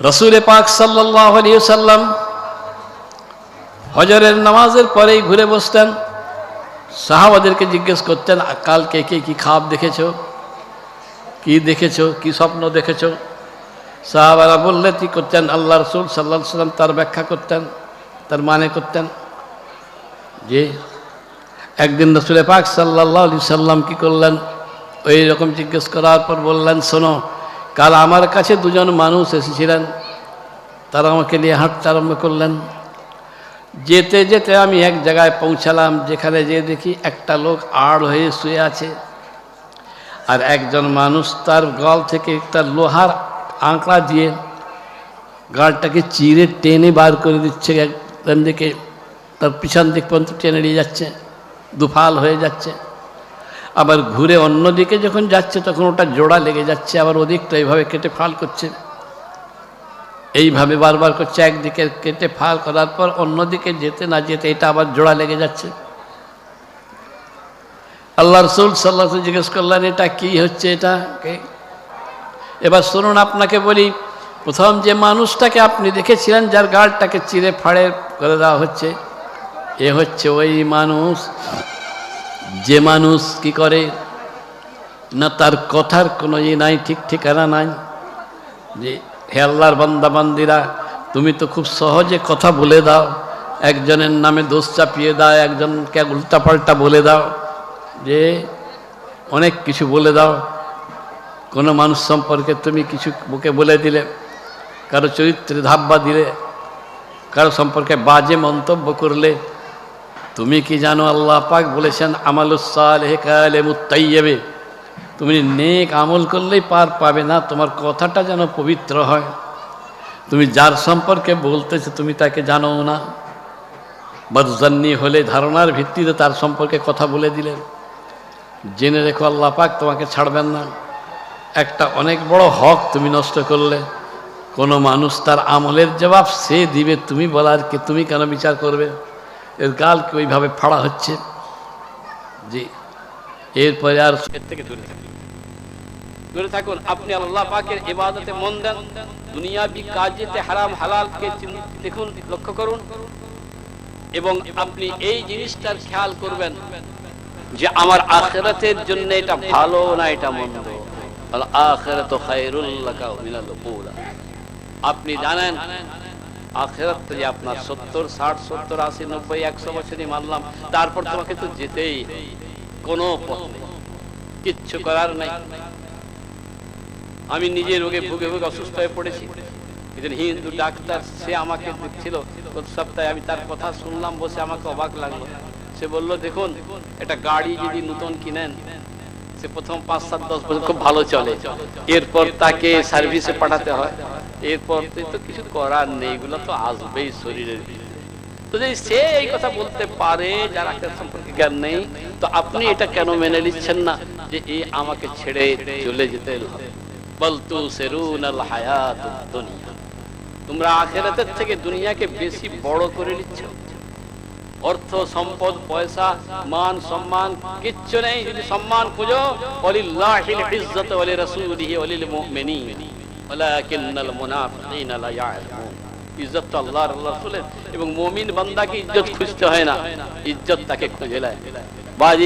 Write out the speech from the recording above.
রসুলে পাক সাল্লাহ সাল্লাম হজরের নামাজের পরেই ঘুরে বসতেন। সাহাবাদেরকে জিজ্ঞেস করতেন "আ, কালকে কে কি খাব দেখেছ? কি দেখেছ? কি স্বপ্ন দেখেছ? সাহাবারা বললে কি করতেন আল্লাহ রসুল সাল্লাহ সাল্লাম তার ব্যাখ্যা করতেন তার মানে করতেন যে একদিন রসুলে পাক সাল্লাহ আলি সাল্লাম কি করলেন? ওই রকম জিজ্ঞেস করার পর বললেন শোনো কাল আমার কাছে দুজন মানুষ এসেছিলেন। তারা আমাকে নিয়ে হাঁটতে আরম্ভ করলেন। যেতে যেতে আমি এক জায়গায় পৌঁছালাম, যেখানে যে দেখি একটা লোক আড় হয়ে শুয়ে আছে। আর একজন মানুষ তার গল থেকে একটা লোহার আঁকড়া দিয়ে গালটাকে চিরে টেনে বার করে দিচ্ছে। একজন দিকে তার পিছন দিক পর্যন্ত টেনে নিয়ে যাচ্ছে, দুফাল হয়ে যাচ্ছে। আবার ঘুরে অন্যদিকে যখন যাচ্ছে, তখন ওটা জোড়া লেগে যাচ্ছে, আবার ওদিকটা এইভাবে কেটে ফাল করছে। এইভাবে বারবার করছে, একদিকে কেটে ফাল করার পর অন্যদিকে যেতে না যেতে এটা আবার জোড়া লেগে যাচ্ছে। আল্লাহ রসুল সাল্লাহ জিজ্ঞেস করলেন, এটা কি হচ্ছে এটা? এবার শুনুন, আপনাকে বলি, প্রথম যে মানুষটাকে আপনি দেখেছিলেন, যার গালটাকে চিরে ফাড়ে করে দেওয়া হচ্ছে, এ হচ্ছে ওই মানুষ। যে মানুষ কি করে? না তার কথার কোনো ই নাই, ঠিক ঠিকানা নাই। যে হে আল্লাহর বান্দাবান্দিরা তুমি তো খুব সহজে কথা বলে দাও। একজনের নামে দোষ চাপিয়ে দাও, একজনকে উল্টাপাল্টা বলে দাও। যে অনেক কিছু বলে দাও। কোনো মানুষ সম্পর্কে তুমি কিছু বুকে বলে দিলে, কারও চরিত্রে ধাব্বা দিলে, কারও সম্পর্কে বাজে মন্তব্য করলে তুমি কি জানো আল্লাহ পাক বলেছেন আমালুসালে তুমি নেক আমল করলেই পার পাবে না, তোমার কথাটা যেন পবিত্র হয়। তুমি যার সম্পর্কে বলতেছে তুমি তাকে জানো না। বদজান্নি হলে ধারণার ভিত্তিতে তার সম্পর্কে কথা বলে দিলেন। জেনে রেখো আল্লাহ পাক তোমাকে ছাড়বেন না। একটা অনেক বড় হক তুমি নষ্ট করলে। কোনো মানুষ তার আমলের জবাব সে দিবে, তুমি বলার কি, তুমি কেন বিচার করবে? এর গালকে ওইভাবে ফাড়া হচ্ছে জি এরপরে আর থেকে দূরে থাকুন দূরে থাকুন আপনি আল্লাহ পাকের ইবাদতে মন দেন দুনিয়াবি কাজেতে হারাম হালালকে দেখুন লক্ষ্য করুন এবং আপনি এই জিনিসটার খেয়াল করবেন যে আমার আখেরাতের জন্য এটা ভালো না এটা মন্দ আখিরাতু খায়রুল লাকা মিনাল উলা আপনি জানেন আখেরাত আপনার সত্তর, ষাট, সত্তর, আশি, নব্বই, একশো বছরই মানলাম। তারপর তোমাকে তো যেতেই কিচ্ছু করার নেই। আমি নিজে রোগে ভুগে ভুগে অসুস্থ হয়ে পড়েছি। একজন হিন্দু ডাক্তার, সে আমাকে দেখছিল। গত সপ্তাহে আমি তার কথা শুনলাম, বসে আমাকে অবাক লাগল। সে বলল, দেখুন, একটা গাড়ি যদি নতুন কিনেন, সে প্রথম পাঁচ সাত দশ বছর খুব ভালো চলে। এরপর তাকে সার্ভিসে পাঠাতে হয়। এরপর তো কিছু করার নেই, এগুলো তো আসবেই শরীরের তো যদি সে এই কথা বলতে পারে, যার আখের সম্পর্কে জ্ঞান নেই, তো আপনি এটা কেন মেনে নিচ্ছেন না যে আমাকে ছেড়ে চলে যেতে বলতু সেরুন হায়াত দুনিয়া। তোমরা আখেরাতের থেকে দুনিয়াকে বেশি বড় করে নিচ্ছ। অর্থ, সম্পদ, পয়সা, মান, সম্মান, কিচ্ছু নেই। যদি সম্মান খুঁজো, ওয়ালিল্লাহিল ইজ্জাতু ওয়ালি রাসূলিহি ওয়ালিল মুমিনিন। ওয়ালাকিন্নাল মুনাফিকিনা লা ইয়ালামুন। ইজ্জত এবং মুমিন বান্দাকে ইজ্জত খুঁজতে হয় না। ইজ্জত তাকে খুঁজে নেয়। বাজি